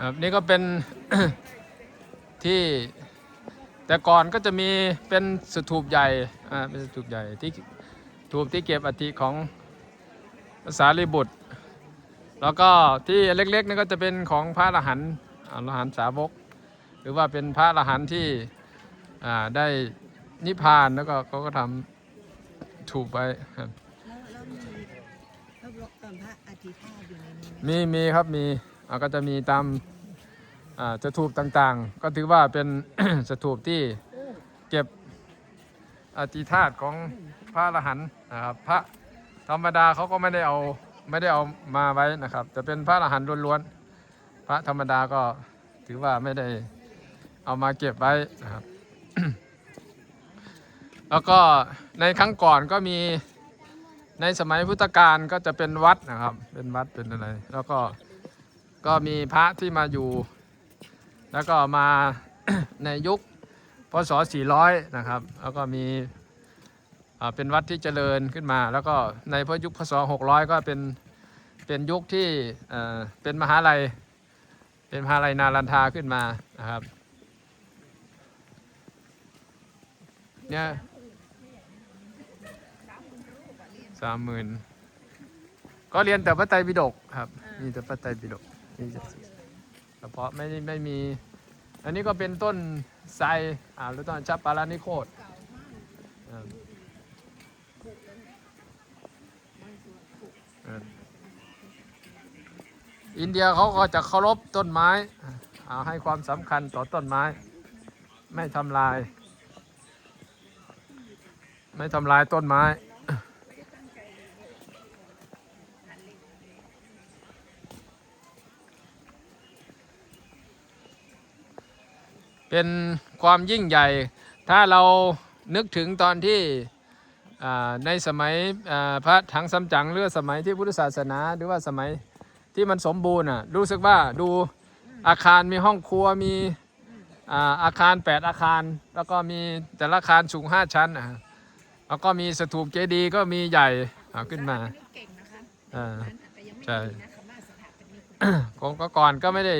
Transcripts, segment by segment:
ครับนี่ก็เป็น ที่แต่ก่อนก็จะมีเป็นสถูปใหญ่อ่าเป็นสถูปใหญ่ที่ถูปที่เก็บอัฐิของภาษาลีบุตร แล้วก็ที่เล็กๆนี่ก็จะเป็นของพระอรหันต์อรหันต์สาวก หรือว่าเป็นพระอรหันต์ที่อ่าได้นิพพานแล้วก็เขาก็ทำถูกไปครับแล้วแล้วมีพระบรม เราก็จะมีตามอ่าสถูปต่างๆ ก็ถือว่าเป็นสถูปที่เก็บอธิธาตุของพระอรหันต์นะครับพระธรรมดาเขาก็ไม่ได้เอาไม่ได้เอามาไว้นะครับ จะเป็นพระอรหันต์ล้วนๆพระธรรมดาก็ถือว่าไม่ได้เอามาเก็บไว้นะครับ แล้วก็ในครั้งก่อนก็มีในสมัยพุทธกาลก็จะเป็นวัดนะครับ เป็นวัดเป็นอะไร แล้วก็ ก็มีพระที่มาอยู่ แล้วก็มา ในยุคพศ 400 นะครับ แล้วก็มีอ่าเป็นวัดที่เจริญขึ้นมา แล้วก็ในพระยุคพศ 600 ก็เป็นเป็นยุคที่เอ่อเป็นมหาลัย เป็นมหาลัยนารันทาขึ้นมานะครับเนี่ยสามหมื่นก็เรียนแต่พระไตรปิฎกครับ มีแต่พระไตรปิฎก นี่จะเฉพาะไม่ไม่มี อันนี้ก็เป็นต้นไทรอ่าหรือต้นชับปารานิโคตอ่าอ่าอินเดียเขาก็จะเคารพต้นไม้อ่าให้ความสำคัญต่อต้นไม้ ไม่ทำลาย ไม่ทำลายต้นไม้ เป็นความยิ่งใหญ่ ถ้าเรานึกถึงตอนที่อ่าในสมัยอ่าพระถังซัมจั๋งหรือสมัยที่พุทธศาสนาหรือว่าสมัยที่มันสมบูรณ์อะรู้สึกว่าดูอาคารมีห้องครัวมีอ่าอาคาร 8 อาคาร แล้วก็มีแต่ละอาคารสูง 5 ชั้นอะแล้วก็มีสถูปเจดีย์ก็มีใหญ่อ่าขึ้นมาเก่งนะคะอ่าแต่ยังไม่ใช่ดีนะคำว่าสถาปนิกของก็ก่อนก็ไม่ได้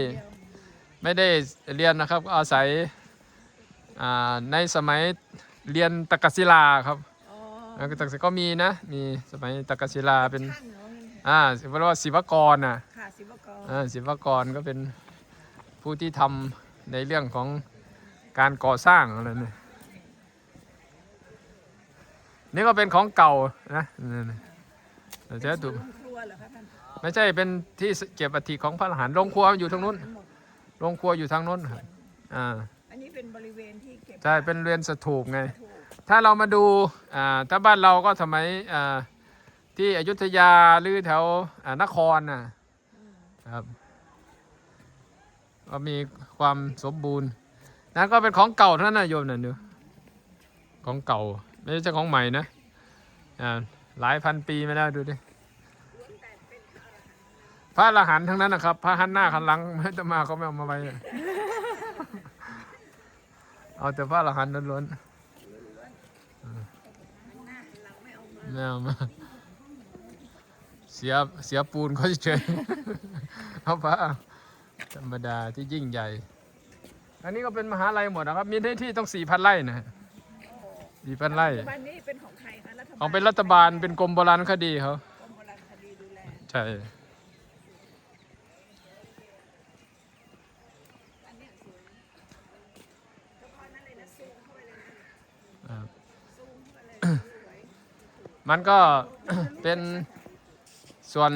ไม่ได้เรียนนะครับก็อาศัยอ่าในสมัยเรียนตะกศิลาครับอ๋อแล้วก็ตะกศิก็มีนะ มีสมัยตะกศิลาเป็นช่างเหรออ่าเรียกว่าศิวกรน่ะค่ะศิวกรอ่าศิวกรก็เป็นผู้ที่ทำในเรื่องของการก่อสร้างอะไรนี่นี่ก็เป็นของเก่านะนี่ๆเราจะดูโรงครัวเหรอคะท่านไม่ใช่เป็นที่เก็บอัฐิของพระอรหันต์โรงครัวอยู่ทางนู้นทั้งหมด โรงครัวอยู่ทางนู้นครับอ่าอันนี้เป็นบริเวณที่เก็บใช่เป็นเรือนสถูปไง ถูกถ้าเรามาดูอ่าถ้าบ้านเราก็สมัยอ่าที่อยุธยาหรือแถวอ่านครน่ะครับก็มีความสมบูรณ์นั่นก็เป็นของเก่าเท่านั้นนะโยมน่ะดูของเก่า ไม่ใช่ของใหม่นะอ่าหลายพันปีมาแล้วดูดิ พระอรหันต์ทั้งนั้นนะครับ พระหันหน้าขันหลังไม่จะมาเขาไม่เอามาไว้อะเอาแต่พระอรหันต์ล้วนๆไม่เอามาเสียเสียปูนเขาเฉยๆเอาพระธรรมดาที่ยิ่งใหญ่ อันนี้ก็เป็นมหาลัยหมดนะครับ มีที่ที่ต้องสี่พันไร่นะสี่พันไร่บ้านนี้เป็นของใครคะรัฐบาลของเป็นรัฐบาลเป็นกรมโบราณคดีเขากรมโบราณคดีดูแลใช่ อันเนี้ยสวยเฉพาะนั้นเลยนะซูมเข้าไปเลยนะ อ่า ซูมเข้าไปเลยสวย มันก็เป็นส่วน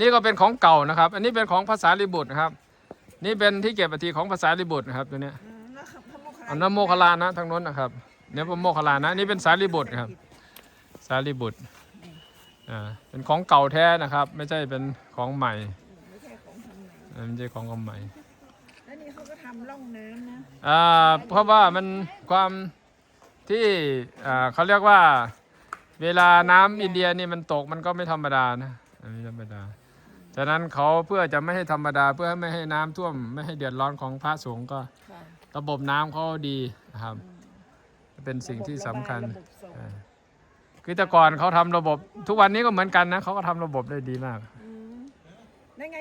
นี่ก็เป็นของเก่านะครับ อันนี้เป็นของภาษาลิบุตรนะครับ นี่เป็นที่เก็บอัฐิของภาษาลิบุตรนะครับตัวเนี้ยอืมแล้วพระโมคคัลลาอันนั้นโมคคัลลานะทางโน้นนะครับเนี่ยพระโมคคัลลานะนี่เป็นสารีบุตรครับ สารีบุตรอ่าเป็นของเก่าแท้นะครับ ไม่ใช่เป็นของใหม่ไม่ใช่ของทางไหนอ่าไม่ใช่ของใหม่แล้วนี่เขาก็ทำร่องน้ำนะอ่าเพราะว่ามันความที่อ่าเขาเรียกว่า เวลาน้ำอินเดียนี่มันตกมันก็ไม่ธรรมดานะไม่ธรรมดาฉะนั้นเขาเพื่อจะไม่ให้ธรรมดาเพื่อไม่ให้น้ำท่วม ไม่ให้เดือดร้อนของพระสงฆ์ก็ค่ะระบบน้ำเขาดีนะครับ เป็นสิ่งที่สำคัญระบบส่งคือแต่ก่อนเขาทำระบบ ทุกวันนี้ก็เหมือนกันนะเขาก็ทำระบบได้ดีมาก